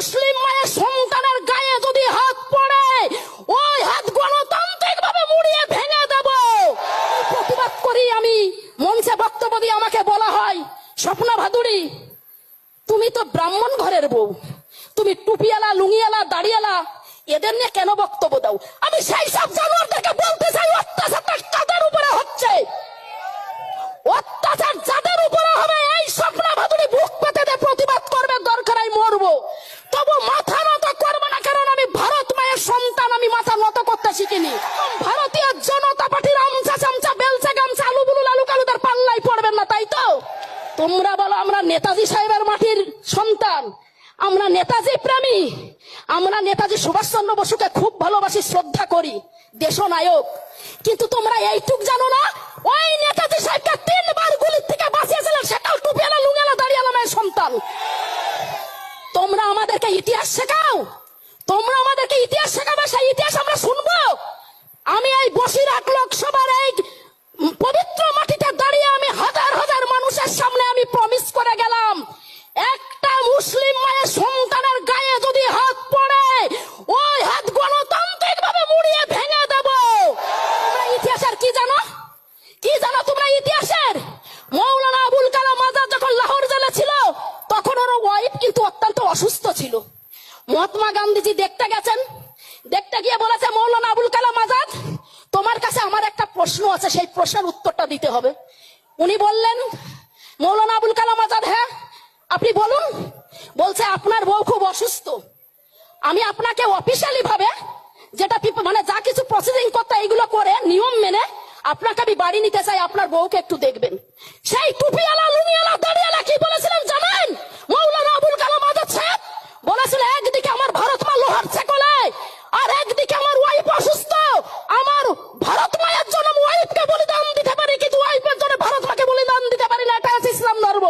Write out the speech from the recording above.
মুসলিম মায়ের সন্তানের গায়ে যদি হাত পড়ে, ওই হাত গণতান্ত্রিক ভাবে মুড়িয়ে ভেঙে দেব। প্রতিবাদ করি আমি। মঞ্চে বক্তব্য দিয়ে আমাকে বলা হয়, স্বপ্না ভাদুরী তুমি তো ব্রাহ্মণ ঘরের বউ। তুমি টুপিয়ালা লুঙ্গিয়ালা দাড়িয়ালা এদের নিয়ে কেন বক্তব্য দাও? আমি সেই সব জানোয়ারদেরকে শিখিনি ভারতীয় জনতা পার্টির আমচা চামচা, বেলচা গামচা আলু বুলু লালু কালু তার পাল্লাই পড়বেন না, তাই তো? তোমরা বলো, আমরা নেতাজি সাহেবের মাটির সন্তান। আমরা নেতাজি প্রেমী। আমরা নেতাজি সুভাষচন্দ্র বসুকে খুব ভালোবাসি, শ্রদ্ধা করি, দেশনায়ক। কিন্তু তোমরা এইটুক জানো না, ওই নেতাজি সাহেবকে তিনবার গুলির থেকে বাঁচিয়েছিলেন সেটাও টুপিয়ালা লুঙ্গেলা দাঁড়িয়ালা মেয়ের সন্তান। তোমরা আমাদেরকে ইতিহাস শেখাও। তোমরা আমাদেরকে ইতিহাস শেখাবে সেই ইতিহাস আমরা শুনব আমি এই বসিরহাট লোকসভার এই পবিত্র মাটিতে দাঁড়িয়ে আমি হাজার হাজার মানুষের সামনে আমি প্রমিস করে গেলাম একটা মুসলিম মায়ের সন্তানের গায়ে যদি হাত পড়ে ওই হাত গণতান্ত্রিক ভাবে মুড়িয়ে ভেঙে দেব তোমরা ইতিহাসের কি জানো কি জানো তোমরা ইতিহাসের মৌলানা আবুল কালাম আজাদ যখন লাহোর জেলে ছিল তখন ওর ওয়াইফ কিন্তু অত্যন্ত অসুস্থ ছিল। মহাত্মা গান্ধীজি দেখতে গেছেন। দেখতে গিয়ে বলেছে, মৌলানা আবুল কালাম আজাদ, তোমার কাছে আমার একটা প্রশ্ন আছে, সেই প্রশ্নের উত্তরটা দিতে হবে। উনি বললেন, মৌলানা আবুল কালাম আজাদ হ্যাঁ আপনি বলুন। বলছে, আপনার বউ খুব অসুস্থ। আমি আপনাকে অফিসিয়ালি ভাবে যেটা মানে যা কিছু প্রসেসিং করতে, এইগুলো করে, নিয়ম মেনে আপনাকে আমি বাড়ি নিতে চাই, আপনার বউকে একটু দেখবেন। সেই টুপিওয়ালা পারব।